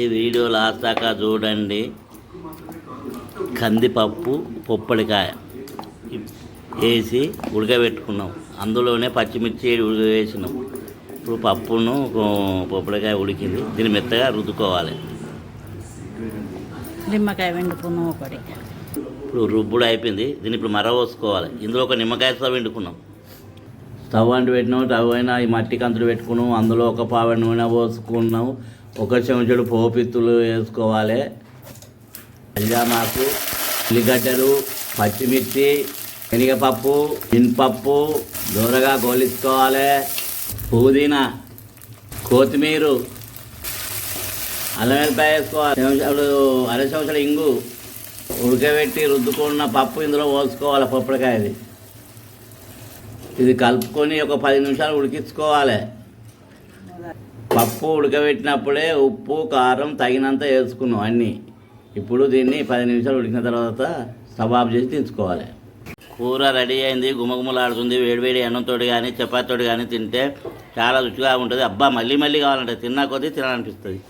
ఈ video last దాకా చూడండి. కందిపప్పు పొప్పడికాయ వేసి ఉడకబెట్టుకున్నాం. అందులోనే పచ్చిమిర్చి ఉడక వేసినాం. ఇప్పుడు పప్పును పొప్పడికాయ ఉడికింది. దీన్ని మెత్తగా రుద్దుకోవాలి. నిమ్మకాయ వెండుకున్న ఒకటి ఇప్పుడు రుబ్బుడు అయిపోయింది. దీన్ని ఇప్పుడు మర పోసుకోవాలి ఇందులో ఒక నిమ్మకాయ స్టవ్ వండుకున్నాం స్టవ్ అంటు పెట్టినాము స్టవ్ అయినా ఈ మట్టి కంతులు పెట్టుకున్నాం అందులో ఒక పావు నూనె పోసుకున్నాం ఒక చెంచుడు పోపిత్తులు వేసుకోవాలి. మాకు ఉల్లిగడ్డలు పచ్చిమిర్చి శనగపప్పు మినపప్పు దూరగా గోలించుకోవాలి. పుదీనా కొత్తిమీర అల్లం వెల్లిపాయ వేసుకోవాలి. చెంచాడు అర చెంచాడు ఇంగు ఉడకబెట్టి రుద్దుకున్న పప్పు ఇందులో పోసుకోవాలి పప్పుడికాయది ఇది కలుపుకొని ఒక పది నిమిషాలు ఉడికించుకోవాలి. పప్పు ఉడకబెట్టినప్పుడే ఉప్పు కారం తగినంత వేసుకున్నాం అన్నీ. ఇప్పుడు దీన్ని పది నిమిషాలు ఉడికిన తర్వాత స్టవ్ ఆఫ్ చేసి తీసుకోవాలి కూర రెడీ అయింది గుమగుమలాడుతుంది వేడివేడి అన్నంతో కానీ చపాతీతో కానీ తింటే చాలా రుచిగా ఉంటుంది. అబ్బా మళ్ళీ మళ్ళీ కావాలంటే తిన్నా కొద్దీ తినాలనిపిస్తుంది.